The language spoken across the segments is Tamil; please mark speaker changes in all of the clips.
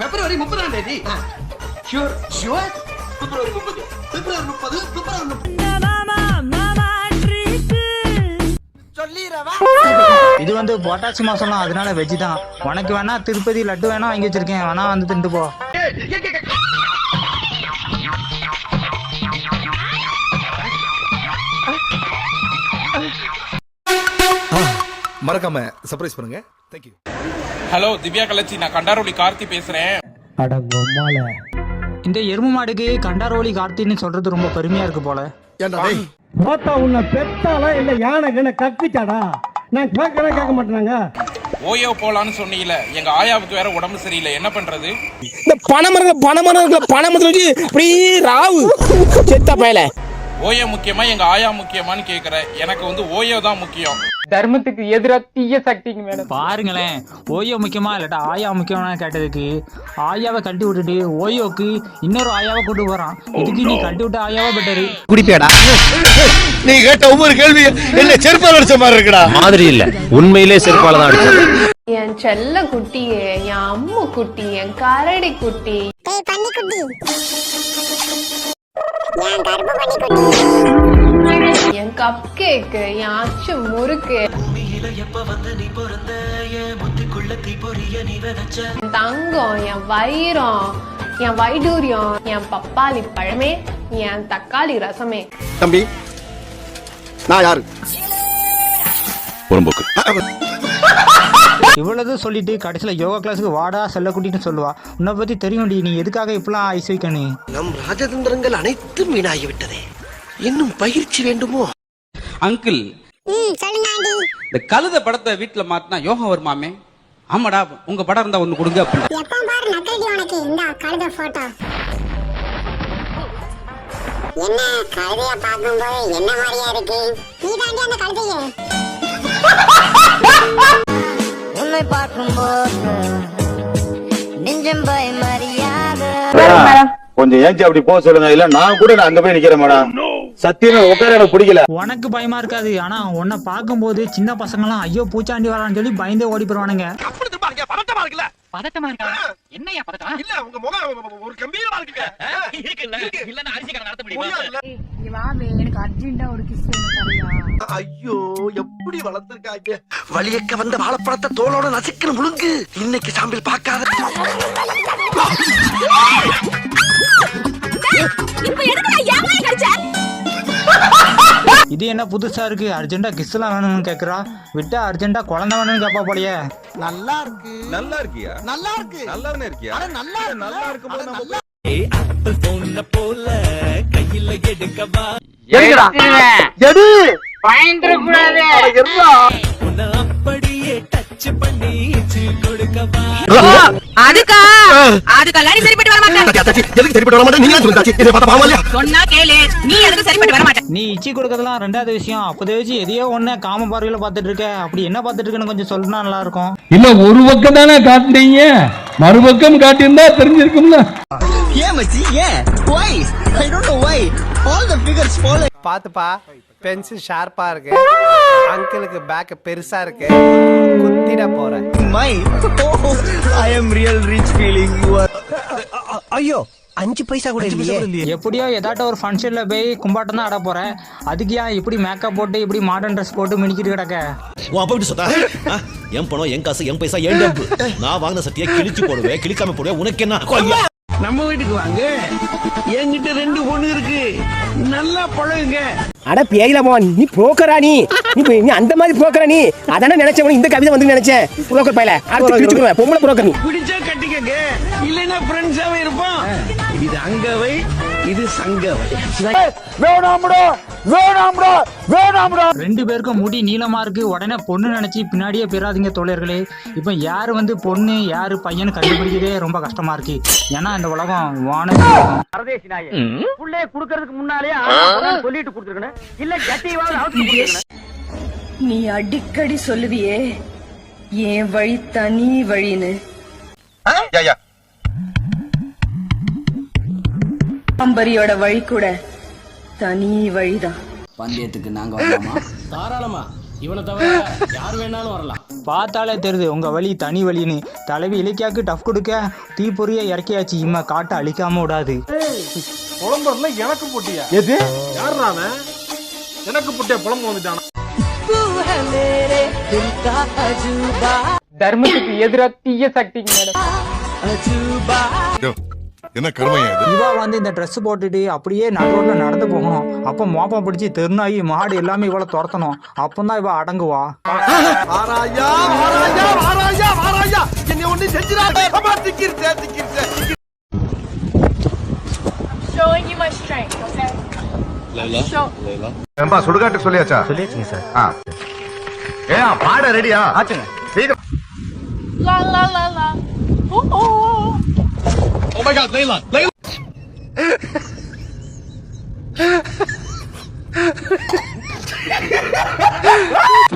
Speaker 1: பிப்ரவரி முப்பதாம் தேதி. ஷூர் ஷூர் பிப்ரவரி முப்பது. பிப்ரவரி முப்பது பிப்ரவரி
Speaker 2: இது வந்து பொட்டாசி மாசம்லாம் அதனால வெஜ் தான். உனக்கு வேணா திருப்பதி லட்டு வேணா வாங்கி வச்சிருக்கேன். வேணா வந்து திண்டு போ.
Speaker 3: மறக்காம சர்ப்ரைஸ் பண்ணுங்க. தேங்க்யூ
Speaker 4: ஹலோ திவ்யா கலச்சி நான் கண்டாரோலி கார்த்தி பேசுறேன்.
Speaker 2: இந்த எருமை மாடுக்கு கண்டாரோலி கார்த்தின்னு சொல்றது ரொம்ப பெருமையா இருக்கு போல.
Speaker 5: பார்த்தா உன்னை பெத்தாலா இல்ல யானை கண்ண கக்குச்சாடா? நான் கேட்கறேன் கேட்க மாட்டேனாங்க.
Speaker 4: ஓயோ போலான்னு சொன்னீல எங்க ஆயாவுக்கு வேற உடம்பு சரியில்லை. என்ன பண்றது?
Speaker 6: இந்த பணமரங்கள் பணமரங்கள் பணமரத்துல வச்சு அப்படியே ராவு. செத்த பயல.
Speaker 4: ஓயோ முக்கியமா எங்க ஆயா முக்கியமான்னு கேக்குற. எனக்கு வந்து ஓயோ தான் முக்கியம்.
Speaker 7: தர்மத்துக்கு எதிராக தீய சக்திங்க மேடம்
Speaker 2: பாருங்களேன். ஓயோ முக்கியமா இல்லாட்டா? ஆயா முக்கியமா கேட்டதுக்கு. ஆயாவை கட்டி விட்டுட்டு ஓயோக்கு இன்னொரு ஆயாவை கொண்டு போறான். இதுக்கு நீ கட்டி விட்ட ஆயாவா பெட்டரு
Speaker 6: குடிப்பியாடா?
Speaker 3: நீ கேட்ட ஒவ்வொரு கேள்வி என்ன செருப்பால் அடிச்ச மாதிரி இருக்குடா.
Speaker 8: மாதிரி இல்ல. உண்மையிலே செருப்பால தான் அடிச்சது.
Speaker 9: என் செல்ல குட்டியே என் அம்மு குட்டி என் கரடி குட்டி. என் கப் கேக்கு என் அச்சு முறுக்கு. என் தங்கம் என் வைரம் என் வைடூரியம் என் பப்பாளி பழமே என் தக்காளி ரசமே.
Speaker 3: தம்பி நான் யாரு?
Speaker 2: இவ்வளவு சொல்லிட்டு கடைசியில யோகா கிளாஸுக்கு வாடா செல்லக்குட்டின்னு சொல்லுவா. உன்னை பத்தி தெரியும்டி நீ எதுக்காக இப்பெல்லாம் ஐஸ் வைக்கணும்?
Speaker 1: நம் ராஜதந்திரங்கள் அனைத்தும் வீணாகிவிட்டதே. இன்னும் பயிற்சி வேண்டுமோ?
Speaker 10: அங்கிள். இந்த கழுத படத்தை வீட்டுல மாத்தினா யோகம் வருமாமே? ஆமாடா உங்க படம் இருந்தா ஒண்ணு கொடுங்க அப்படின்னு.
Speaker 11: எப்ப பாரு நக்கல்டி உனக்கு. இந்த கழுத போட்டோ என்ன கழுதைய பார்க்கும்போது என்ன மாதிரியா இருக்கு? நீ தாண்டி அந்த கழுதைய. உன்னை பார்க்கும்போது நெஞ்சம் பயமறியாத
Speaker 8: கொஞ்சம் ஏஞ்சி அப்படி போக சொல்லுங்க. இல்ல நான் கூட நான் அங்க போய் நிக்கிறேன் மேடம். சத்தியமா உட்கார எனக்கு பிடிக்கல.
Speaker 2: உனக்கு பயமா இருக்காது ஆனா உன்னை பார்க்கும்போது சின்ன பசங்கலாம் ஐயோ பூச்சாண்டி வரான்னு சொல்லி பயந்தே ஓடி போயிருவானுங்க
Speaker 1: திருப்பாங்க பதட்டமா இருக்குல்ல? பதட்டமா இருக்கா? என்னையா பதட்டம்? இல்ல உங்க முகம் ஒரு கம்பீரமா இருக்குங்க இருக்கு. இல்லன்னா அரிசிக்கார நடத்த முடியுமா?
Speaker 9: எனக்கு அர்ஜென்டா ஒரு கிஸ்
Speaker 1: ஐயோ எப்படி வளர்த்திருக்காங்க? வழியக்க வந்த வாழைப்பழத்தை தோலோட நசுக்கணும் முழுங்கு. இன்னைக்கு சாம்பிள் பார்க்காத
Speaker 2: இது என்ன புதுசா இருக்கு? அர்ஜென்டா கிஸ் எல்லாம் வேணும்னு கேக்குறா. விட்டா அர்ஜென்டா குழந்தை வேணும்னு கேப்பா போலயே.
Speaker 1: நல்லா இருக்கு.
Speaker 3: நல்லா இருக்கியா?
Speaker 1: நல்லா இருக்கு.
Speaker 3: நல்லா இருக்கியா?
Speaker 1: அட நல்லா இருக்கு.
Speaker 3: நல்லா இருக்கும்போது நம்ம
Speaker 1: எடு
Speaker 7: பயந்துடக்கூடாது.
Speaker 9: அதுக்கா அதுக்கெல்லாம் நீ சொன்னா கேளு. நீ சரிப்பட்டு வர
Speaker 2: நீ இச்சி கொடுக்கறதுலாம் ரெண்டாவது விஷயம். அப்போதே வச்சு எதையோ ஒண்ணு காம பார்வையில பார்த்துட்டு இருக்க. அப்படி என்ன பார்த்துட்டு இருக்குன்னு கொஞ்சம் சொன்னா நல்லா இருக்கும்.
Speaker 5: இல்ல ஒரு பக்கம் தானே காட்டுனீங்க. மறுபக்கம் காட்டியிருந்தா தெரிஞ்சிருக்கும்ல.
Speaker 1: ஏன் மச்சி? ஏன்? All the figures fall
Speaker 6: பாத்துப்பா பென்சில் ஷார்ப்பா இருக்கு. அங்கிளுக்கு பேக் பெருசா இருக்கு. குத்திட போறேன்
Speaker 1: my oh i am real rich feeling. You are
Speaker 6: ஐயோ அஞ்சு பைசா கூட இல்லையே.
Speaker 2: எப்படியோ ஏதாட்ட ஒரு ஃபங்க்ஷன்ல போய் கும்பாட்டம் தான் ஆட போறேன். அதுக்கு ஏன் இப்படி மேக்கப் போட்டு இப்படி மாடர்ன் ட்ரெஸ் போட்டு மினிக்கிட்டு கிடக்க?
Speaker 8: உன் அப்பா இப்படி சொன்னா? என் பணம் என் காசு என் பைசா என் டப்பு நான் வாங்கின சட்டியை கிழிச்சு போடுவேன் கிழிக்காம போடுவேன். உனக்கு என்ன.
Speaker 1: நம்ம வீட்டுக்கு வாங்க. என்கிட்ட ரெண்டு பொண்ணு இருக்கு. நல்லா பழகுங்க.
Speaker 6: அட பேயிலமா நீ புரோக்கரா நீ? நீ அந்த மாதிரி புரோக்கரா நீ? அதானே நினைச்சேன் இந்த கவிதை வந்து நினைச்சேன். புரோக்கர் பையல அடுத்து பிடிச்சுக்குவேன் பொம்பளை புரோக்கர் நீ.
Speaker 1: பிடிச்சா கட்டிக்கங்க. இல்லைன்னா ஃப்ரெண்ட்ஸாவே இருப்போம். இது அங்கவை இது சங்கவை.
Speaker 2: ரெண்டு பேருக்கும் முடி நீளமா இருக்கு. உடனே பொண்ணு நினைச்சு பின்னாடியே பெறாதீங்க தோழர்களே. இப்போ யாரு வந்து பொண்ணு யாரு பையன் கண்டுபிடிக்கிறதே ரொம்ப கஷ்டமா இருக்கு. ஏன்னா இந்த உலகம் வான
Speaker 7: பரதேசி நாயே புள்ளைய குடுக்கறதுக்கு முன்னாலே சொல்லிட்டு கொடுத்துருக்கணும். இல்ல கட்டிவாவது
Speaker 9: நீ அடிக்கடி சொல்லுவியே என் வழி தனி வழின்னு. அம்பரியோட வழி கூட. தனி வழிதான்.
Speaker 10: பந்தயத்துக்கு நாங்க வரலாமா
Speaker 6: தாராளமா.
Speaker 8: இவனை தவிர யார் வேணாலும் வரலாம்.
Speaker 2: பார்த்தாலே தெரியுது உங்க வழி தனி வழின்னு தலைவி இலக்கியாக்கு டஃப் கொடுக்க தீப்பொறியை இறக்கியாச்சு. இம்மா காட்டை அழிக்காம விடாது.
Speaker 5: புலம்புறதுல எனக்கு போட்டியா?
Speaker 12: எது?
Speaker 5: யார் அவன்? எனக்கு போட்டியா? புலம்பு வந்துட்டான்?
Speaker 13: தர்மத்துக்கு எதிராக தீய சக்திங்க மேடம்
Speaker 14: என்ன கருமையா இது
Speaker 2: இவா வந்து இந்த Dress போட்டுட்டு அப்படியே நடுரோட்ல நடந்து போகணும். அப்ப மோப்பம் பிடிச்சி தெருநாயி மாடு எல்லாமே இவளை துரத்தணும். அப்பந்தான் இவ அடங்குவா.
Speaker 14: ஏம்பா சுடுகாட்டு சொல்லியாச்சா? சொல்லியாச்சுங்க சார். ஏன் பாட ரெடியா ஆச்சுங்க. சீக்கிரம்.
Speaker 1: La la la la. Oh. Oh.
Speaker 14: Oh my god Laila Laila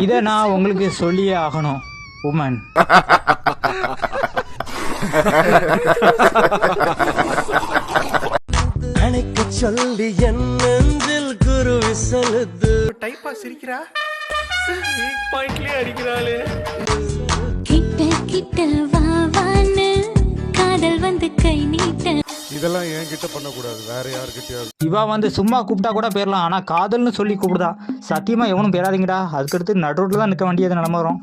Speaker 2: இதை நான் உங்களுக்கு சொல்லியே ஆகணும் உமன்
Speaker 6: சொல்லி என் நெஞ்சில் குருவி சொல்லுது
Speaker 10: கிட்ட கிட்ட
Speaker 14: இதெல்லாம் என்கிட்ட பண்ண கூடாது வேற யார்கிட்டயாவது.
Speaker 2: இவா வந்து சும்மா கூப்பிட்டா கூட போயிடலாம் ஆனா காதல்னு சொல்லி கூப்பிடுதா? சத்தியமா எவனும் பேராதீங்கடா. அதுக்கடுத்து நடுரோட்ல தான் நிக்க வேண்டியது நிலம வரும்?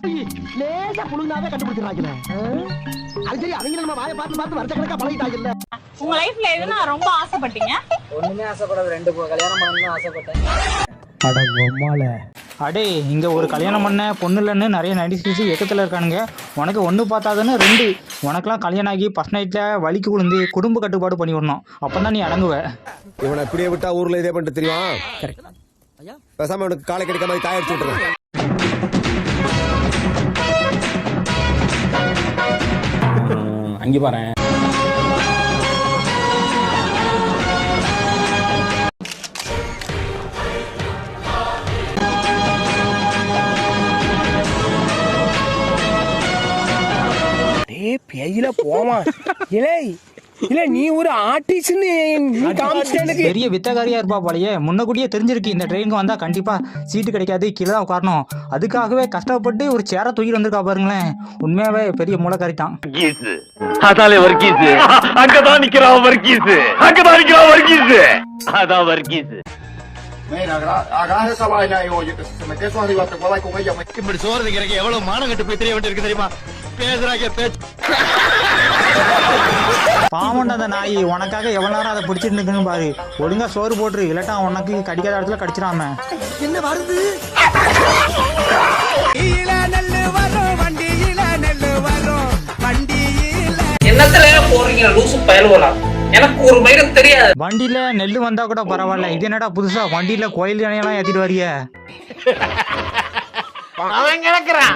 Speaker 12: லேசா புழுந்தாவே கண்டுபிடிச்சிடறாங்க அது சரி அவங்க நம்ம வாயை பார்த்து பார்த்து வருஷக்கணக்கா பழகிட்டாங்கல்ல.
Speaker 1: உங்க லைஃப்ல எதுனா ரொம்ப ஆசைப்பட்டீங்க?
Speaker 12: அட உம்மால.
Speaker 2: அடே இங்க ஒரு கல்யாணம் பண்ண பொண்ணு இல்லைன்னு நிறைய நடிச்சு ஏக்கத்துல இருக்கானுங்க. உனக்கு ஒண்ணு பார்த்தாதானே ரெண்டு. உனக்கெல்லாம் கல்யாணம் ஆகி ஃபர்ஸ்ட் நைட்ல வலிக்கு விழுந்து குடும்ப கட்டுப்பாடு பண்ணி விடணும் அப்பதான் நீ அடங்குவ.
Speaker 6: இவனை இப்படியே விட்டா ஊர்ல இதே பண்ணிட்டு தெரியும்? பேசாம இவனுக்கு காலை கிடைக்காம மாதிரி காய அடிச்சு விட்டுருங்க
Speaker 8: அங்கே பாரு
Speaker 6: பேயில போமா இலே இல்ல நீ ஒரு ஆர்டிஸ்ட்னு
Speaker 2: பெரிய வித்தகாரியா இருப்பா போலயே. முன்னக்கூட்டியே தெரிஞ்சிருக்கு இந்த ட்ரெயினுக்கு வந்தா கண்டிப்பா சீட்டு கிடைக்காது கீழே தான் உட்காரணும். அதுக்காகவே கஷ்டப்பட்டு ஒரு சேரை தூக்கிட்டு வந்திருக்கா பாருங்களேன். உண்மையாவே பெரிய மூலக்காரி தான்
Speaker 8: அதாலே வர்க்கீஸ் அங்கதான் நிக்கிறான் வர்க்கீஸ் அங்கதான் நிக்கிறான் வர்க்கீஸ் அதான் வர்க்கீஸ்
Speaker 14: இப்படி சோறு எவ்வளவு மானம் கட்டு போய் தெரிய வேண்டியிருக்கு தெரியுமா? பேசுறாங்க
Speaker 2: பாவண்ட அந்த நாய் உனக்காக எவ்வளவு நேரம் அதை பிடிச்சிட்டு பாரு. ஒழுங்கா சோறு போட்டுரு. இல்லாட்டா உனக்கு கடிக்காத இடத்துல கடிச்சிடாம.
Speaker 6: என்ன வருது?
Speaker 13: என்னத்துல போறீங்க லூசு பயலுவலா எனக்கு ஒரு மயிரும் தெரியாது.
Speaker 2: வண்டியில நெல்லு வந்தா கூட பரவாயில்ல. இது என்னடா புதுசா? வண்டியில கோயில் யானையெல்லாம் ஏத்திட்டு வரிய.
Speaker 13: அவன் கிடக்குறான்.